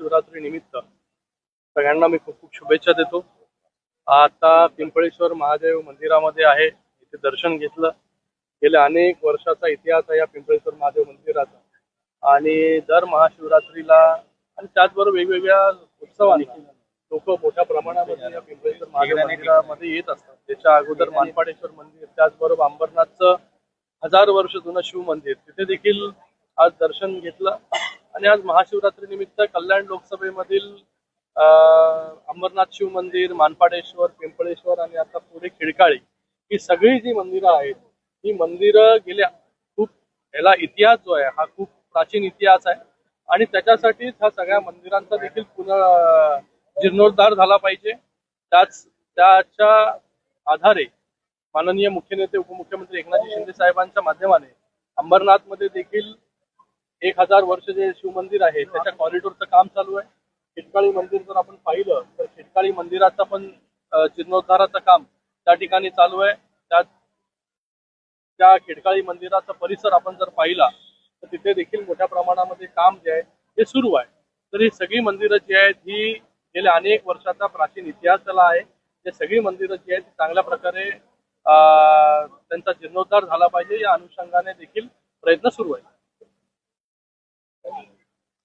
महाशिवरात्री निमित्त सगळ्यांना मी खूप खूप शुभेच्छा देतो. आता पिंपळेश्वर महादेव मंदिरामध्ये आहे. इथे दर्शन घेतलं. गेल्या अनेक वर्षाचा इतिहास आहे या पिंपळेश्वर महादेव मंदिराचा. आणि दर महाशिवरात्रीला आणि त्याचबरोबर वेगवेगळ्या उत्सवांना लोक मोठ्या प्रमाणामध्ये या पिंपळेश्वर महादेव मंदिरामध्ये येत असतात. त्याच्या अगोदर मानपाडेश्वर मंदिर त्याचबरोबर अंबरनाथचं हजार वर्ष जुनं शिव मंदिर. तिथे देखील आज दर्शन घेतलं. आणि आज महाशिवरात्री निमित्त कल्याण लोकसभेमधील अंबरनाथ शिव मंदिर मानपाडेश्वर पिंपळेश्वर आणि आता पुढे खिडकाळी ही सगळी जी मंदिरं आहेत ही मंदिरं गेल्या खूप याला इतिहास जो आहे हा खूप प्राचीन इतिहास आहे. आणि त्याच्यासाठीच ह्या सगळ्या मंदिरांचा देखील पुन्हा जीर्णोद्धार झाला पाहिजे. त्याच त्याच्या आधारे माननीय मुख्य नेते उपमुख्यमंत्री एकनाथजी शिंदे साहेबांच्या माध्यमाने अंबरनाथमध्ये देखील एक हजार वर्ष जे शिवमंदिर आहे त्याच्या कॉरिडोरचं काम चालू आहे. शेतकाळी मंदिर जर आपण पाहिलं तर शेतकाळी मंदिराचं पण जीर्णोद्धाराचं काम त्या ठिकाणी चालू आहे. त्यात त्या खेडकाळी मंदिराचा परिसर आपण जर पाहिला तर तिथे देखील मोठ्या प्रमाणामध्ये काम जे आहे ते सुरू आहे. तर ही सगळी मंदिरं जी आहेत ही गेल्या अनेक वर्षाचा प्राचीन इतिहास त्याला आहे. ते सगळी मंदिरं जी आहेत ती चांगल्या प्रकारे अं, त्यांचा जीर्णोद्धार झाला पाहिजे. या अनुषंगाने देखील प्रयत्न सुरू आहे